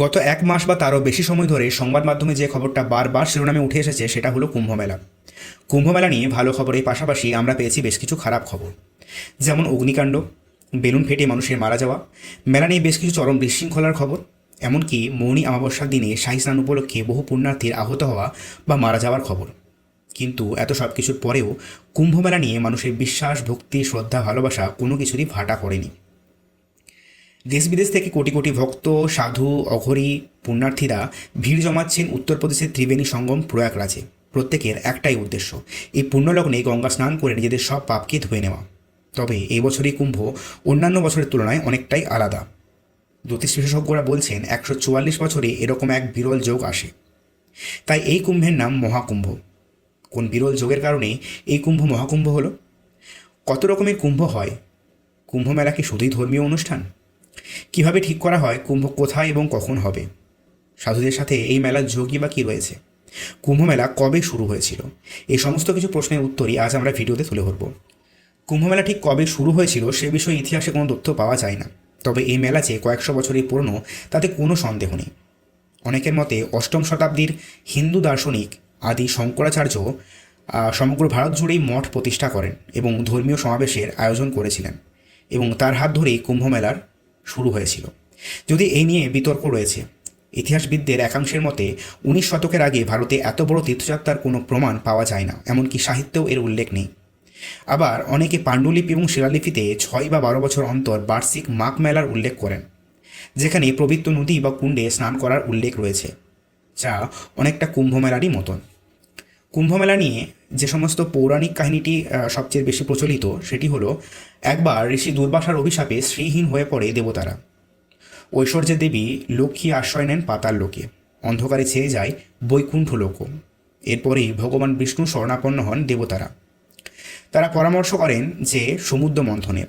গত এক মাস বা তারও বেশি সময় ধরে সংবাদ মাধ্যমে যে খবরটা বারবার শিরোনামে উঠে এসেছে, সেটা হলো কুম্ভমেলা কুম্ভমেলা নিয়ে ভালো খবরের পাশাপাশি আমরা পেয়েছি বেশ কিছু খারাপ খবর। যেমন অগ্নিকাণ্ড, বেলুন ফেটে মানুষের মারা যাওয়া, মেলা নিয়ে বেশ কিছু চরম বিশৃঙ্খলার খবর, এমনকি মৌনী অমাবস্যার দিনে শাহী স্নান উপলক্ষে বহু পুণ্যার্থীর আহত হওয়া বা মারা যাওয়ার খবর। কিন্তু এত সব কিছুর পরেও কুম্ভমেলা নিয়ে মানুষের বিশ্বাস, ভক্তি, শ্রদ্ধা, ভালোবাসা কোনো কিছুরই ভাটা পড়েনি। দেশ বিদেশ থেকে কোটি কোটি ভক্ত, সাধু, অঘরী, পুণ্যার্থীরা ভিড় জমাচ্ছেন উত্তরপ্রদেশের ত্রিবেণী সঙ্গম প্রয়াগরাজে। প্রত্যেকের একটাই উদ্দেশ্য, এই পুণ্যলগ্নে গঙ্গা স্নান করে নিজেদের সব পাপকে ধুয়ে নেওয়া। তবে এই বছরই কুম্ভ অন্যান্য বছরের তুলনায় অনেকটাই আলাদা। জ্যোতিষ বিশেষজ্ঞরা বলছেন, একশো চুয়াল্লিশ বছরে এরকম এক বিরল যোগ আসে। তাই এই কুম্ভের নাম মহাকুম্ভ। কোন বিরল যোগের কারণে এই কুম্ভ মহাকুম্ভ হলো? কত রকমের কুম্ভ হয়? কুম্ভ মেলা কি শুধুই ধর্মীয় অনুষ্ঠান? কীভাবে ঠিক করা হয়, কুম্ভ কোথায় এবং কখন হবে? সাধুদের সাথে এই মেলার যোগী বা কী রয়েছে? কুম্ভ মেলা কবে শুরু হয়েছিল? এই সমস্ত কিছু প্রশ্নের উত্তরই আজ আমরা ভিডিওতে তুলে ধরব। কুম্ভ মেলা ঠিক কবে শুরু হয়েছিল সে বিষয়ে ইতিহাসে কোনো তথ্য পাওয়া যায় না। তবে এই মেলা যে কয়েকশো বছরের পুরনো, তাতে কোনো সন্দেহ নেই। অনেকের মতে অষ্টম শতাব্দীর হিন্দু দার্শনিক আদি শঙ্করাচার্য সমগ্র ভারত জুড়েই মঠ প্রতিষ্ঠা করেন এবং ধর্মীয় সমাবেশের আয়োজন করেছিলেন এবং তার হাত ধরেই কুম্ভ মেলার শুরু হয়েছিল। যদি এই নিয়ে বিতর্ক রয়েছে, ইতিহাসবিদদের একাংশের মতে, উনিশ শতকের আগে ভারতে এত বড় তীর্থযাত্রার কোনো প্রমাণ পাওয়া যায় না, এমনকি সাহিত্যেও এর উল্লেখ নেই। আবার অনেকে পাণ্ডুলিপি এবং শিলালিপিতে ছয় বা বারো বছর অন্তর বার্ষিক মাঘ মেলার উল্লেখ করেন, যেখানে পবিত্র নদী বা কুণ্ডে স্নান করার উল্লেখ রয়েছে, যা অনেকটা কুম্ভ মেলারই মতন। কুম্ভ মেলা নিয়ে যে সমস্ত পৌরাণিক কাহিনীটি সবচেয়ে বেশি প্রচলিত, সেটি হলো, একবার ঋষি দুর্বাসার অভিশাপে শ্রীহীন হয়ে পড়ে দেবতারা। ঐশ্বর্যের দেবী লক্ষ্মী আশ্রয় নেন পাতাল লোকে। অন্ধকারে ছেয়ে যায় বৈকুণ্ঠ লোক। এরপরেই ভগবান বিষ্ণু স্বর্ণাপন্ন হন দেবতারা। তারা পরামর্শ করেন যে, সমুদ্র মন্থনের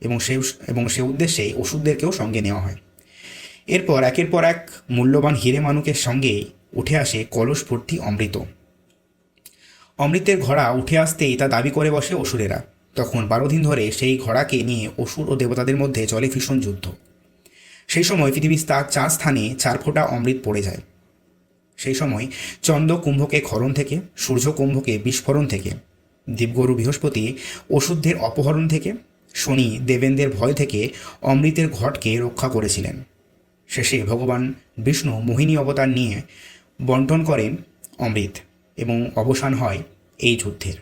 এবং সে এবং সে উদ্দেশ্যে ওষুধদেরকেও সঙ্গে নেওয়া হয়। এরপর একের পর এক মূল্যবান হিরে মানুকের সঙ্গে উঠে আসে কলস ভর্তি অমৃত। অমৃতের ঘোড়া উঠে আসতেই তা দাবি করে বসে অসুরেরা। তখন বারো দিন ধরে সেই ঘোড়াকে নিয়ে অসুর ও দেবতাদের মধ্যে চলে ভীষণ যুদ্ধ। সেই সময় পৃথিবীর তার চার স্থানে চার ফোঁটা অমৃত পড়ে যায়। সেই সময় চন্দ্র কুম্ভকে খরণ থেকে, সূর্য কুম্ভকে বিস্ফোরণ থেকে দেবগুরু বৃহস্পতি ওষুধের অপহরণ থেকে, শনি দেবেন্দ্রের ভয় থেকে অমৃতের ঘটকে রক্ষা করেছিলেন। শেষে ভগবান বিষ্ণু মোহিনী অবতার নিয়ে বন্টন করেন অমৃত। এবং অবসান হয় এই যুদ্ধের।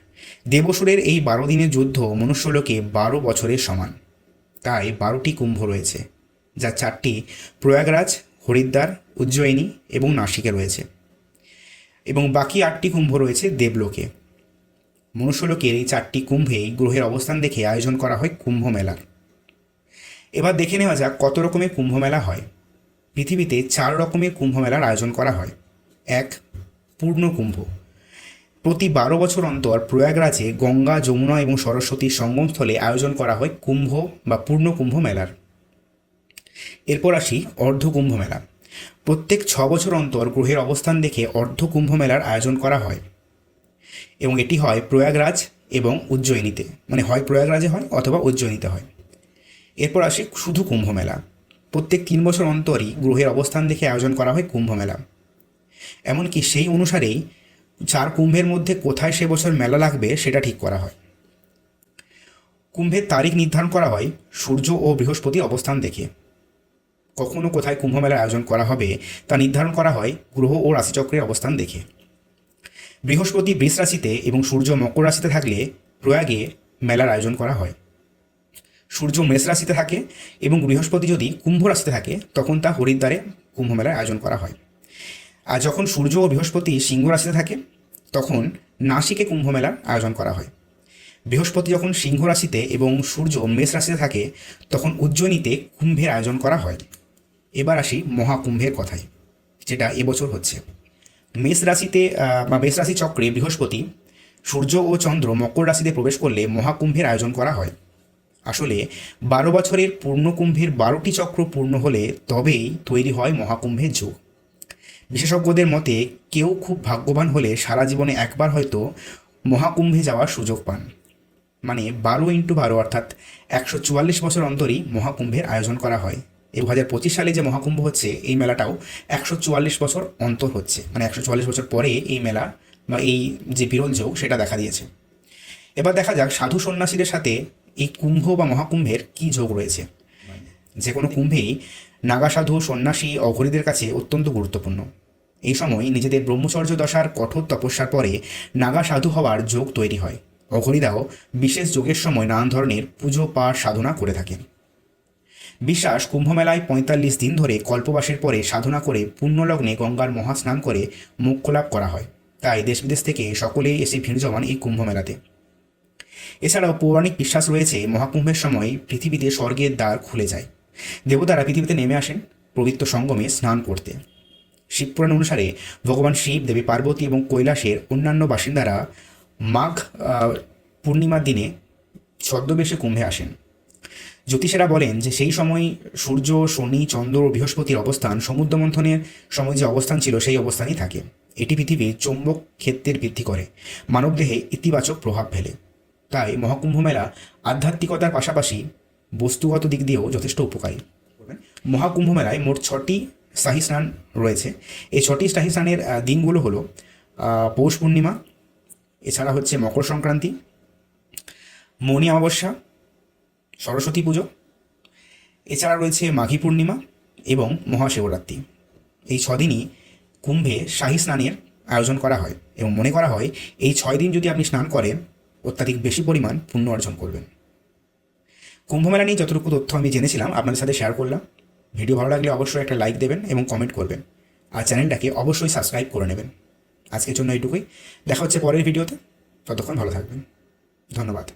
দেবসুরের এই বারো দিনের যুদ্ধ মনুষ্যলোকে বারো বছরের সমান। তাই বারোটি কুম্ভ রয়েছে, যা চারটি প্রয়াগরাজ, হরিদ্বার, উজ্জয়িনী এবং নাসিকে রয়েছে। এবং বাকি আটটি কুম্ভ রয়েছে দেবলোকে। মনুষ্যলোকের এই চারটি কুম্ভেই গ্রহের অবস্থান দেখে আয়োজন করা হয় কুম্ভ মেলার। এবার দেখে নেওয়া যাক কত রকমের কুম্ভ মেলা হয়। পৃথিবীতে চার রকমের কুম্ভ মেলার আয়োজন করা হয়। এক পূর্ণ কুম্ভ প্রতি বারো বছর অন্তর প্রয়াগরাজে গঙ্গা, যমুনা এবং সরস্বতীর সঙ্গমস্থলে আয়োজন করা হয় কুম্ভ বা পূর্ণ কুম্ভ মেলার। এরপর আসি অর্ধ কুম্ভ মেলা। প্রত্যেক ছ বছর অন্তর গ্রহের অবস্থান দেখে অর্ধ কুম্ভ মেলার আয়োজন করা হয়। এবং এটি হয় প্রয়াগরাজ এবং উজ্জয়িনীতে। মানে হয় প্রয়াগরাজে হয় অথবা উজ্জয়িনীতে হয়। এরপর আসে শুধু কুম্ভ মেলা। প্রত্যেক তিন বছর অন্তরই গ্রহের অবস্থান দেখে আয়োজন করা হয় কুম্ভ মেলা। এমনকি সেই অনুসারেই চার কুম্ভের মধ্যে কোথায় সে বছর মেলা লাগবে সেটা ঠিক করা হয়। কুম্ভের তারিখ নির্ধারণ করা হয় সূর্য ও বৃহস্পতি অবস্থান দেখে। কখনও কোথায় কুম্ভ মেলার আয়োজন করা হবে তা নির্ধারণ করা হয় গ্রহ ও রাশিচক্রের অবস্থান দেখে। বৃহস্পতি বৃষ রাশিতে এবং সূর্য মকর রাশিতে থাকলে প্রয়াগে মেলার আয়োজন করা হয়। সূর্য মেষ রাশিতে থাকে এবং বৃহস্পতি যদি কুম্ভ রাশিতে থাকে তখন তা হরিদ্বারে কুম্ভ মেলার আয়োজন করা হয়। আর যখন সূর্য ও বৃহস্পতি সিংহ রাশিতে থাকে, তখন নাসিকে কুম্ভ মেলার আয়োজন করা হয়। বৃহস্পতি যখন সিংহ রাশিতে এবং সূর্য মেষ রাশিতে থাকে, তখন উজ্জয়িনীতে কুম্ভের আয়োজন করা হয়। এবার আসি মহাকুম্ভের কথায়, যেটা এবছর হচ্ছে। মেষ রাশিতে বা মেষ রাশি চক্রে বৃহস্পতি, সূর্য ও চন্দ্র মকর রাশিতে প্রবেশ করলে মহাকুম্ভের আয়োজন করা হয়। আসলে বারো বছরের পূর্ণকুম্ভের বারোটি চক্র পূর্ণ হলে তবেই তৈরি হয় মহাকুম্ভের যুগ। বিশেষজ্ঞদের মতে কেউ খুব ভাগ্যবান হলে সারা জীবনে একবার হয়তো মহাকুম্ভে যাওয়ার সুযোগ পান। মানে বারো ইন্টু বারো অর্থাৎ একশো চুয়াল্লিশ বছর অন্তরই মহাকুম্ভের আয়োজন করা হয়। দু হাজার পঁচিশ সালে যে মহাকুম্ভ হচ্ছে এই মেলাটাও একশো চুয়াল্লিশ বছর অন্তর হচ্ছে। মানে একশো চুয়াল্লিশ বছর পরে এই মেলা বা এই যে বিরল যোগ সেটা দেখা দিয়েছে। এবার দেখা যাক সাধু সন্ন্যাসীদের সাথে এই কুম্ভ বা মহাকুম্ভের কী যোগ রয়েছে। যে কোনো কুম্ভেই নাগা সাধু সন্ন্যাসী অঘরীদের কাছে অত্যন্ত গুরুত্বপূর্ণ। এই সময় নিজেদের ব্রহ্মচর্য দশার কঠোর তপস্যার পরে নাগা সাধু হওয়ার যোগ তৈরি হয়। অঘরীরাও বিশেষ যোগের সময় নানান ধরনের পুজো পাঠ সাধনা করে থাকেন। বিশ্বাস কুম্ভমেলায় পঁয়তাল্লিশ দিন ধরে কল্পবাসের পরে সাধনা করে পুণ্যলগ্নে গঙ্গার মহাস্নান করে মোক্ষ লাভ করা হয়। তাই দেশ বিদেশ থেকে সকলেই এসে ভিড় জমান এই কুম্ভমেলাতে। এছাড়াও পৌরাণিক বিশ্বাস রয়েছে, মহাকুম্ভের সময় পৃথিবীতে স্বর্গের দ্বার খুলে যায়। দেবতারা পৃথিবীতে নেমে আসেন, পবিত্র সঙ্গমে স্নান করতে। শিবপুরাণ অনুসারে ভগবান শিব, দেবী পার্বতী এবং কৈলাসের অন্যান্য বাসিন্দারা মাঘ পূর্ণিমার দিনে ছদ্মবেশে কুম্ভে আসেন। জ্যোতিষেরা বলেন যে সেই সময় সূর্য, শনি, চন্দ্র ও বৃহস্পতির অবস্থান সমুদ্র মন্থনের সময় যে অবস্থান ছিল সেই অবস্থানই থাকে। এটি পৃথিবীর চৌম্বক ক্ষেত্রের বৃদ্ধি করে, মানবদেহে ইতিবাচক প্রভাব ফেলে। তাই মহাকুম্ভ মেলা আধ্যাত্মিকতার পাশাপাশি বস্তুগত দিক দিয়েও যথেষ্ট উপকারী। মহাকুম্ভ মেলায় মোট ছটি শাহী স্নান রয়েছে। এই ছটি শাহী স্নানের দিনগুলো হলো পৌষ পূর্ণিমা, এছাড়া হচ্ছে মকর সংক্রান্তি মৌনী অমাবস্যা, সরস্বতী পুজো, এছাড়া রয়েছে মাঘী পূর্ণিমা এবং মহাশিবরাত্রি। এই ছদিনই কুম্ভে শাহী স্নানের আয়োজন করা হয় এবং মনে করা হয় এই ছয় দিন যদি আপনি স্নান করেন, অত্যাধিক বেশি পরিমাণ পুণ্য অর্জন করবেন। কুম্ভমেলা নিয়ে যতটুকু তথ্য আমি জেনেছিলাম, আপনাদের সাথে শেয়ার করলাম। ভিডিও ভালো লাগলে অবশ্যই একটা লাইক দেবেন এবং কমেন্ট করবেন। আর চ্যানেলটাকে অবশ্যই সাবস্ক্রাইব করে নেবেন। আজকের জন্য এইটুকুই। দেখা হচ্ছে পরের ভিডিওতে। ততক্ষণ ভালো থাকবেন। ধন্যবাদ।